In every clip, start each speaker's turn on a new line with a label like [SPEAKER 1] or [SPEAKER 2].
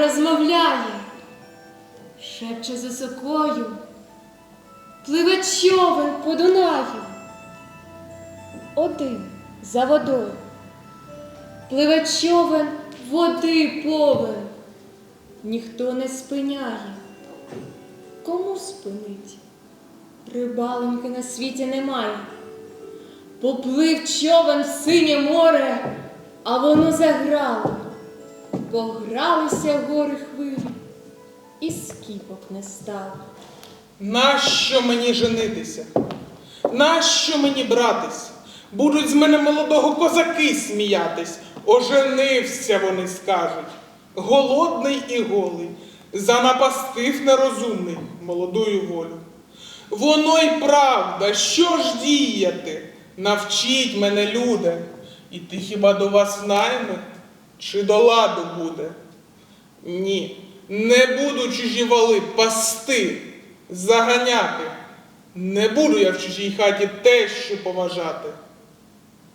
[SPEAKER 1] Розмовляє, шепче за сокою, пливе човен по Дунаю. Один за водою, пливе човен води повен, ніхто не спиняє. Кому спинить? Рибалоньки на світі немає. Поплив човен в синє море, а воно заграло. Погралися гори хвилі, і скіпок не стало.
[SPEAKER 2] Нащо мені женитися? Нащо мені братись? Будуть з мене молодого козаки сміятись. Оженився, вони скажуть. Голодний і голий, занапастив нерозумний молодую волю. Воно й правда, що ж діяти? Навчіть мене, люди, іти хіба до вас найми, чи до ладу буде? Ні, не буду чужі вали пасти, заганяти. Не буду я в чужій хаті тещу поважати.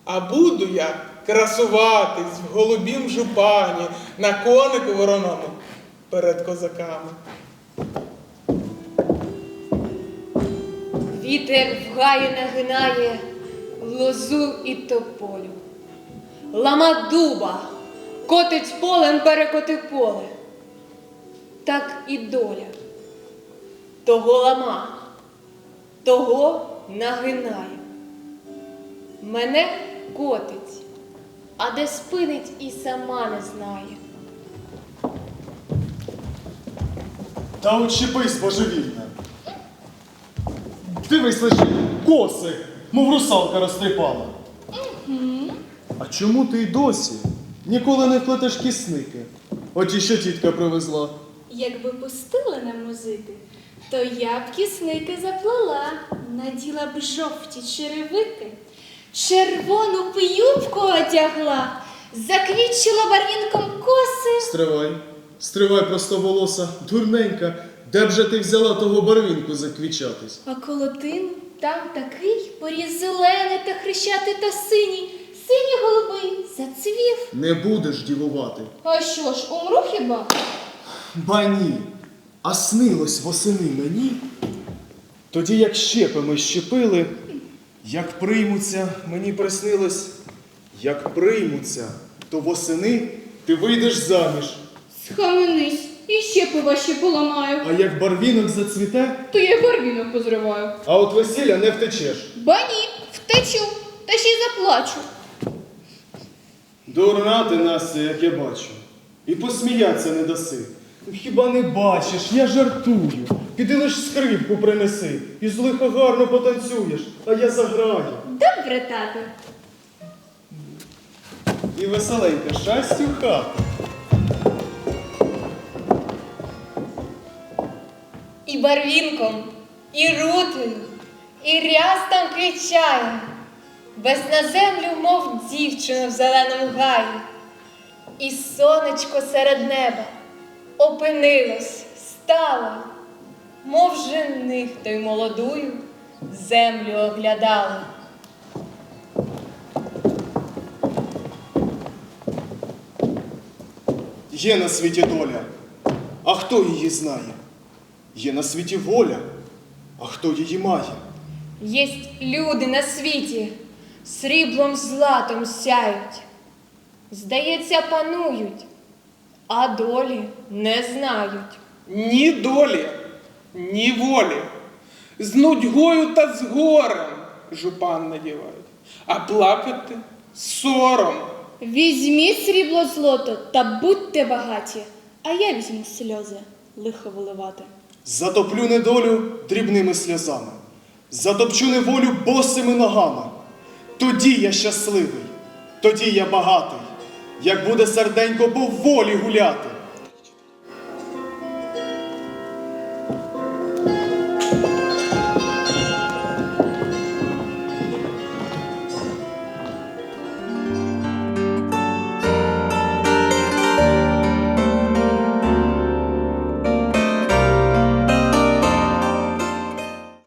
[SPEAKER 2] А буду я красуватись в голубім жупані на конику вороному перед козаками.
[SPEAKER 1] Вітер в гаї нагинає лозу і тополю. Лама дуба, котить полем перекоти поле. Так і доля. Того лама, того нагинає. Мене котить, а де спинить і сама не знає.
[SPEAKER 3] Та очіпись, божевільне. Дивись лише, коси, мов русалка розтріпала. А чому ти й досі ніколи не вплетеш кисники? Оті, що тітка привезла.
[SPEAKER 4] Якби пустила на музики, то я б кисники заплела, наділа б жовті черевики, червону п'юбку одягла, заквітчила барвінком коси.
[SPEAKER 3] Стривай, стривай простоволоса, дурненька, де б же ти взяла того барвінку заквічатись?
[SPEAKER 4] А колотин там такий поріз зелений та хрещатий та синій, зацвів.
[SPEAKER 3] Не будеш дівувати.
[SPEAKER 4] А що ж, умру хіба?
[SPEAKER 3] Ба ні. А снилось восени мені. Тоді, як щепи ми щепили, як приймуться, мені приснилось, як приймуться, то восени ти вийдеш заміж.
[SPEAKER 5] Схаменись, і ще ваші поламаю,
[SPEAKER 3] А як барвінок зацвіте,
[SPEAKER 5] то я барвінок позриваю.
[SPEAKER 3] а от весілля не втечеш.
[SPEAKER 5] Ба ні, втечу, та ще й заплачу.
[SPEAKER 3] Дурна ти Настя, як я бачу. І посміяться не даси. Ну, Хіба не бачиш, я жартую. Піди лиш скрипку принеси, і з лиха гарно потанцюєш, а я заграю.
[SPEAKER 4] Добре, тато.
[SPEAKER 3] І веселенька щастю хата.
[SPEAKER 1] І барвінком, і рутою, і рястом квічає, без на землю, мов дівчина в зеленому гаї, і сонечко серед неба опинилось, стало, мов жених той молодую, землю оглядало.
[SPEAKER 3] Є на світі доля, а хто її знає? Є на світі воля, а хто її має?
[SPEAKER 1] Єсть люди на світі, сріблом златом сяють. Здається, панують, а долі не знають.
[SPEAKER 2] Ні долі, ні волі. З нудьгою та з горем жупан надівають, а плакати сором.
[SPEAKER 5] Візьміть срібло злото та будьте багаті, а я візьму сльози лихо виливати.
[SPEAKER 3] Затоплю недолю дрібними сльозами, затопчу неволю босими ногами. Тоді я щасливий, тоді я багатий, як буде серденько по волі гуляти.